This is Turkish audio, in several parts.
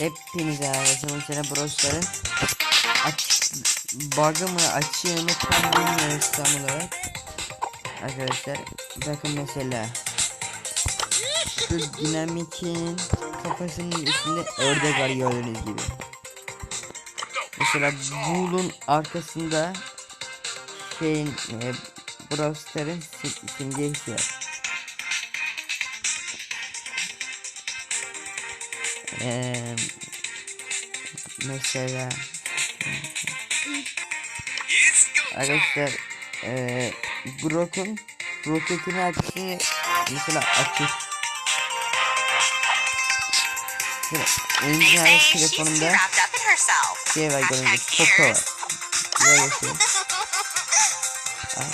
Hepinize arkadaşlar mesela Bros'ların aç bug'ı mı açığı mı tam bilmiyoruz tam olarak. Arkadaşlar bakın mesela şu dinamitin kafasının üstünde ördek var gördüğünüz gibi. Mesela Bull'un arkasında şeyin e, sim simgesi var. Eee mesela arkadaşlar eee Brock'un roketin arkasını mesela Şöyle oyuncu too telefonunda şey var gördüğünüz Poco var. cheers. Güzel göstereyim. Ay.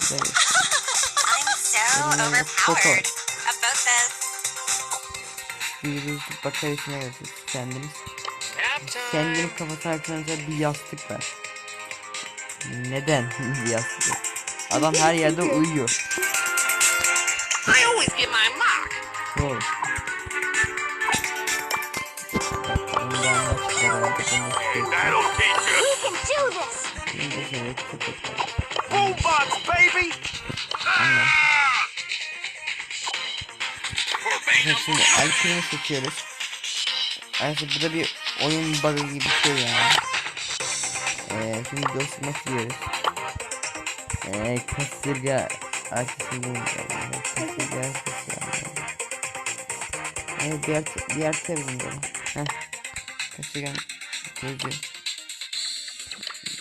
Güzel göstereyim. Bir yüzlük bakaryasına görüyorsunuz kendiniz. Kendinin kafası arkasında bir yastık var. Neden bir yastık? Adam her yerde uyuyor. I always get my mark. Doğru. Da çıkar For Şimdi Alpin'i seçiyoruz. Ayrıca bu da bir oyun bug'ı gibi bir şey yani. Ee, şimdi dostuma diyoruz. Ee, kasırga arkası değil. Yani. Kasırga arkası yani. Evet diğer, diğer tabii böyle. Heh. Kasırga gözü.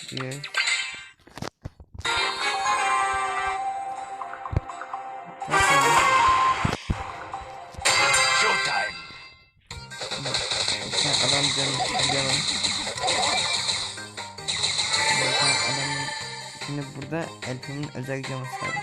Diyor. Sen adam canı canım. Zaten adam şimdi burada Elfim'in özel caması var.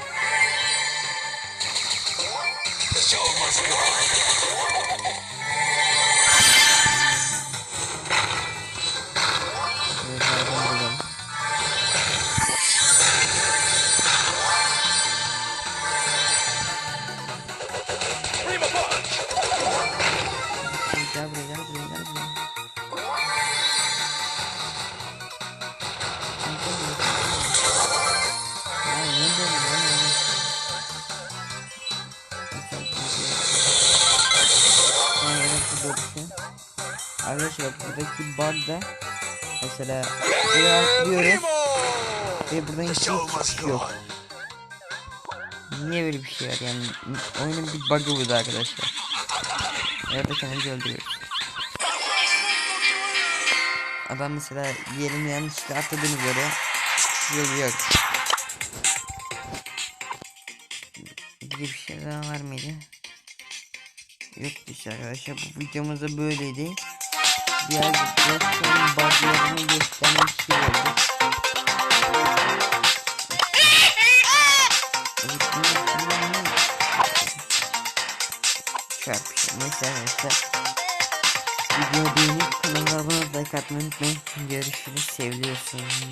Arkadaşlar buradaki bug da mesela buraya atlıyoruz ve buradan hiç yok. Niye böyle bir şey var yani oyunun bir bug'ı burada arkadaşlar. Orada kendimizi öldürüyoruz. Adam mesela yerini yanlışlıkla atladığını göre. Bir bir şey daha var mıydı? Yok bir şey arkadaşlar bu videomuz da böyleydi. Diğer videoların bug'larını bunu- bunu- çarpışıyor. Neyse arkadaşlar. Videoyu beğenip kanala abone olmayı unutmayın. Görüşürüz. Seviliyorsunuz.